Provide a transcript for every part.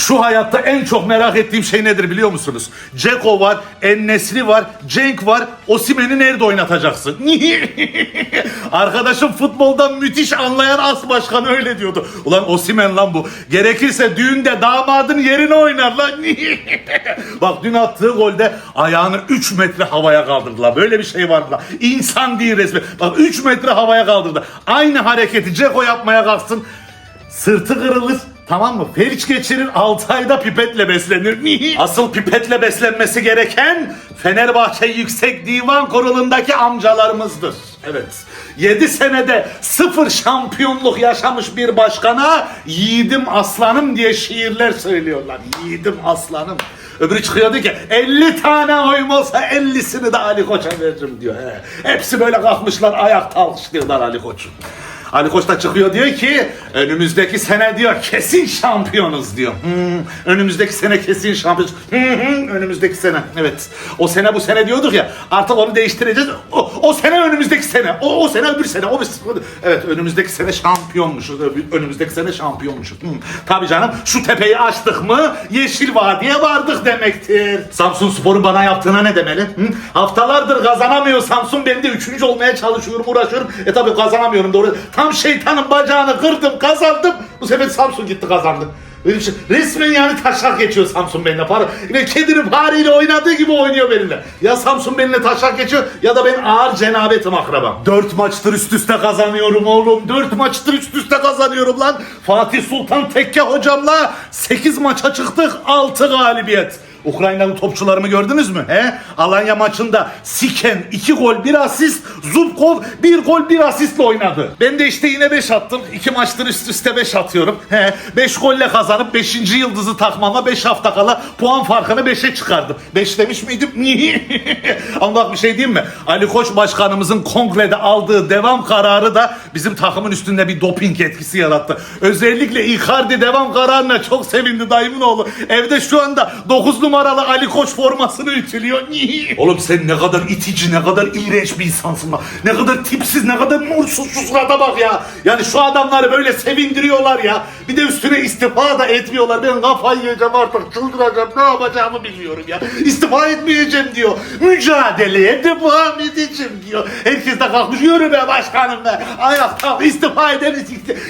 Şu hayatta en çok merak ettiğim şey nedir biliyor musunuz? Ceko var, Ennesri var, Cenk var. Osimen'i nerede oynatacaksın? Arkadaşım futboldan müthiş anlayan as başkanı öyle diyordu. Ulan Osimen lan bu. Gerekirse düğünde damadın yerine oynar lan. Bak dün attığı golde ayağını 3 metre havaya kaldırdılar. Böyle bir şey var lan. İnsan değil resmen. Bak 3 metre havaya kaldırdı. Aynı hareketi Ceko yapmaya kalksın. Sırtı kırılır. Tamam mı? Felç geçirir 6 ayda pipetle beslenir. Asıl pipetle beslenmesi gereken Fenerbahçe Yüksek Divan Kurulu'ndaki amcalarımızdır. Evet. 7 senede sıfır şampiyonluk yaşamış bir başkana yiğidim aslanım diye şiirler söylüyorlar. Yiğidim aslanım. Öbürü çıkıyor diyor ki 50 tane oyum olsa 50'sini de Ali Koç'a veririm diyor. He. Hepsi böyle kalkmışlar ayakta alkışlıyorlar Ali Koç'u. Ali Koç da çıkıyor diyor ki önümüzdeki sene diyor kesin şampiyonuz diyor. Hmm, önümüzdeki sene kesin şampiyonuz. Hı, önümüzdeki sene. Evet. O sene bu sene diyorduk ya artık onu değiştireceğiz. O, o sene önümüzdeki sene. O, o sene öbür sene. O evet önümüzdeki sene şampiyonmuşuz. Önümüzdeki sene şampiyonmuşuz. Hmm, tabii canım şu tepeyi açtık mı Yeşil Vadi'ye vardık demektir. Samsun Spor'un bana yaptığına ne demeli? Hı? Haftalardır kazanamıyor Samsun. Ben de üçüncü olmaya çalışıyorum, uğraşıyorum. E tabii kazanamıyorum doğru. Tam şeytanın bacağını kırdım, kazandım. Bu sefer Samsun gitti kazandı. Şey. Resmen yani taşak geçiyor Samsun benimle. Para. Yine kedinin fareyle oynadığı gibi oynuyor benimle. Ya Samsun benimle taşak geçiyor ya da ben ağır cenabetim akrabam. Dört maçtır üst üste kazanıyorum oğlum. Dört maçtır üst üste kazanıyorum lan. Fatih Sultan Tekke hocamla sekiz maça çıktık. Altı galibiyet. Ukraynalı topçularımı gördünüz mü? He? Alanya maçında Siken 2 gol 1 asist, Zubkov 1 gol 1 asistle oynadı. Ben de işte yine 5 attım. 2 maçtır üst üste 5 atıyorum. He? 5 golle kazanıp 5. yıldızı takmama 5 hafta kala puan farkını 5'e çıkardım. 5 demiş miydim? Ama bak bir şey diyeyim mi? Ali Koç başkanımızın kongrede aldığı devam kararı da bizim takımın üstünde bir doping etkisi yarattı. Özellikle Icardi devam kararına çok sevindi dayımın oğlu. Evde şu anda 9 numaralı Ali Koç formasını ütülüyor. Oğlum sen ne kadar itici, ne kadar iğrenç bir insansın. Ne kadar tipsiz, ne kadar nursuz şu bak ya. Yani şu adamları böyle sevindiriyorlar ya. Bir de üstüne istifa da etmiyorlar. Ben kafayı yiyeceğim artık çıldıracağım. Ne yapacağımı bilmiyorum ya. İstifa etmeyeceğim diyor. Mücadeleye devam edeceğim diyor. Herkes de kalkmış yürü be başkanım be. Ayakta istifa ederiz.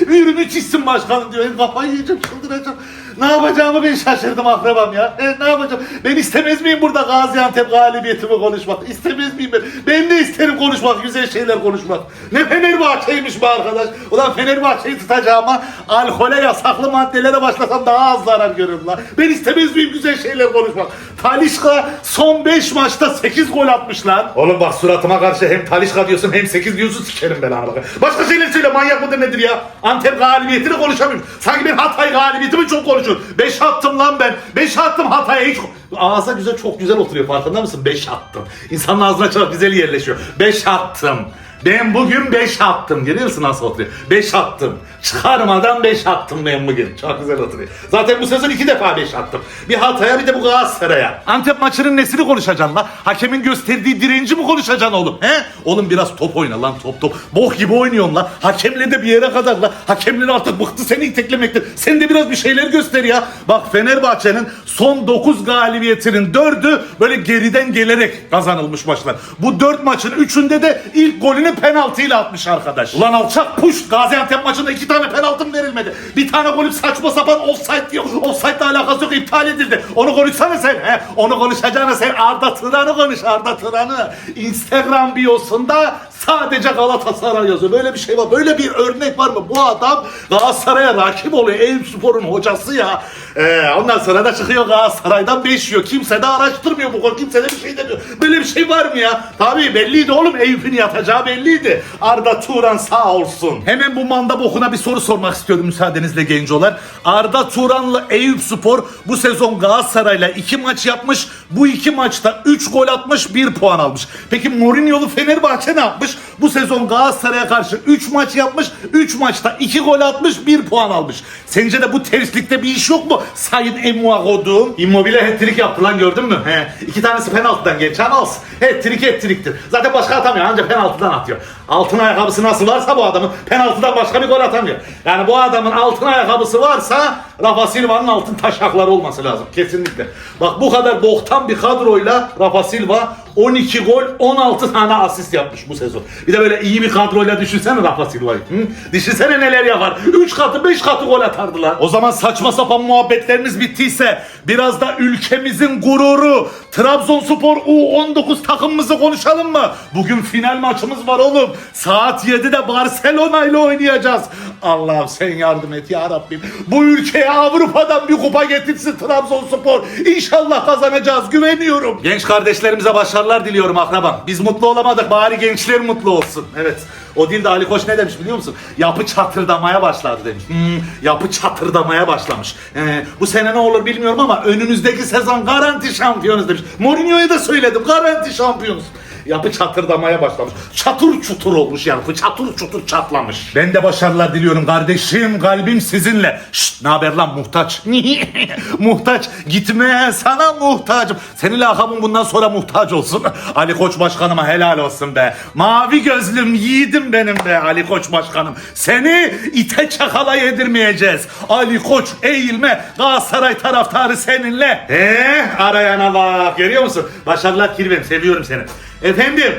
Yürümü çizsin başkanım diyor. Ben kafayı yiyeceğim çıldıracağım. Ne yapacağımı ben şaşırdım akrabam ya. E, ne yapacağım? Ben istemez miyim burada Gaziantep galibiyetimi konuşmak? İstemez miyim ben? Ben de isterim konuşmak, güzel şeyler konuşmak. Ne Fenerbahçe'ymiş bu arkadaş. Ulan Fenerbahçe'yi tutacağıma alkole yasaklı maddelere başlasam daha az zarar görürüm lan. Ben istemez miyim güzel şeyler konuşmak? Talişka son 5 maçta 8 gol atmış lan. Oğlum bak suratıma karşı hem Talişka diyorsun hem 8 diyorsun sikerim ben bak. Başka şeyler söyle manyak mıdır nedir ya? Antep galibiyetini konuşamıyorum. Sanki ben Hatay galibiyetimi çok konuşuyorum. 5 attım lan ben. 5 attım Hatay'a hiç... Ağza güzel çok güzel oturuyor farkında mısın? 5 attım. İnsanın ağzına çok güzel yerleşiyor. 5 attım. Ben bugün 5 attım. Görüyor musun nasıl oturuyor? 5 attım. Çıkarmadan 5 attım ben bugün. Çok güzel oturuyor. Zaten bu sezon 2 defa 5 attım. Bir Hatay'a bir de bu Galatasaray'a. Antep maçının nesini konuşacaksın lan? Hakemin gösterdiği direnci mi konuşacaksın oğlum? He? Oğlum biraz top oyna lan top top. Bok gibi oynuyorsun lan. Hakemle de bir yere kadar lan. Hakemler artık bıktı seni iteklemekten. Sen de biraz bir şeyler göster ya. Bak Fenerbahçe'nin son 9 galibiyetinin 4'ü böyle geriden gelerek kazanılmış maçlar. Bu 4 maçın 3'ünde de ilk golünü penaltıyla atmış arkadaş. Ulan alçak puş. Gaziantep maçında 2 tane penaltım verilmedi. Bir tane golüm saçma sapan offside diyor. Offside'la alakası yok iptal edildi. Onu konuşsana sen. He? Onu konuşacağına sen Arda Turan'ı konuş Arda Turan'ı. Instagram biosunda sadece Galatasaray yazıyor. Böyle bir şey var. Böyle bir örnek var mı? Bu adam Galatasaray'a rakip oluyor. Eyüp Spor'un hocası ya. Ee, ondan sonra da çıkıyor Galatasaray'dan 5 yiyor. Kimse de araştırmıyor bu konu. Kimse de bir şey demiyor. Böyle bir şey var mı ya? Tabii belliydi oğlum. Eyüp'ün yatacağı belliydi. Arda Turan sağ olsun. Hemen bu manda bokuna bir soru sormak istiyorum müsaadenizle gencolar. Arda Turan'la Eyüp Spor bu sezon Galatasaray'la 2 maç yapmış. Bu iki maçta 3 gol atmış 1 puan almış. Peki Mourinho'lu Fenerbahçe ne yapmış? Bu sezon Galatasaray'a karşı 3 maç yapmış. 3 maçta 2 gol atmış 1 puan almış. Sence de bu terslikte bir iş yok mu? Sayın Emuagodum. Immobile hat-trick yaptı lan gördün mü? He. İki tanesi penaltıdan geçen olsun. Hat-trick hat-trick'tir. Zaten başka atamıyor ancak penaltıdan atıyor. Altın ayakkabısı nasıl varsa bu adamın penaltıdan başka bir gol atamıyor. Yani bu adamın altın ayakkabısı varsa Rafa Silva'nın altın taşakları olması lazım kesinlikle. Bak bu kadar boktan bir kadroyla Rafa Silva 12 gol 16 tane asist yapmış bu sezon. Bir de böyle iyi bir kadroyla düşünsene Rafa Silva'yı. Hı? Düşünsene neler yapar. 3 katı 5 katı gol atardılar. O zaman saçma sapan muhabbetlerimiz bittiyse biraz da ülkemizin gururu Trabzonspor U19 takımımızı konuşalım mı? Bugün final maçımız var oğlum. Saat 7'de Barcelona ile oynayacağız. Allah'ım sen yardım et ya Rabbim. Bu ülkeye Avrupa'dan bir kupa getirsin Trabzonspor. İnşallah kazanacağız güveniyorum. Genç kardeşlerimize başarılar diliyorum akrabam. Biz mutlu olamadık bari gençler mutlu olsun. Evet. O değil de Ali Koç ne demiş biliyor musun? Yapı çatırdamaya başladı demiş. Hmm, yapı çatırdamaya başlamış. Ee, bu sene ne olur bilmiyorum ama önümüzdeki sezon garanti şampiyonuz demiş. Mourinho'ya da söyledim garanti şampiyonuz. Yapı çatırdamaya başlamış. Çatır çutur olmuş yapı. Çatır çutur çatlamış. Ben de başarılar diliyorum kardeşim. Kalbim sizinle. Şşt ne haber lan muhtaç? muhtaç. Gitme sana muhtacım. Senin lakabın bundan sonra muhtaç olsun. Ali Koç başkanıma helal olsun be. Mavi gözlüm yiğidim benim be Ali Koç başkanım. Seni ite çakala yedirmeyeceğiz. Ali Koç eğilme. Galatasaray taraftarı seninle. He arayana bak. Görüyor musun? Başarılar kirvem. Seviyorum seni. Efendim.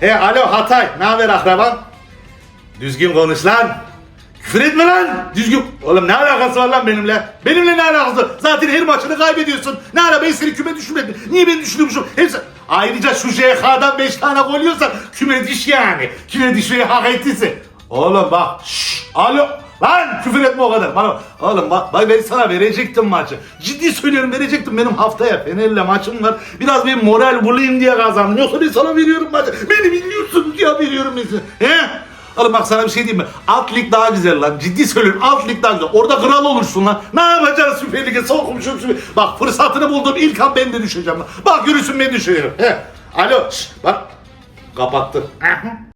He alo Hatay. Ne haber akraban? Düzgün konuş lan. Küfür etme lan. Düzgün. Oğlum ne alakası var lan benimle? Benimle ne alakası? Zaten her maçını kaybediyorsun. Ne ara ben seni küme düşürmedim. Niye beni düşürmüşüm? Hepsi... Ayrıca şu JK'dan 5 tane gol yiyorsan küme düş yani. Küme düşmeyi hak ettiyse. Oğlum bak. Şşş. Alo. Lan küfür etme o kadar. Bana. Oğlum bak, bak ben sana verecektim maçı. Ciddi söylüyorum verecektim. Benim haftaya Fener'le maçım var. Biraz bir moral bulayım diye kazandım. Yoksa ben sana veriyorum maçı. Beni biliyorsunuz ya veriyorum size. He? Oğlum bak sana bir şey diyeyim mi? Alt lig daha güzel lan. Ciddi söylüyorum. Alt lig daha güzel. Orada kral olursun lan. Ne yapacaksın Süper Lig'e? Sokumuşum süper. Bak fırsatını buldum. İlk an ben de düşeceğim lan. Bak yürüsün ben düşüyorum. He. Alo. Şş, bak. Kapattı.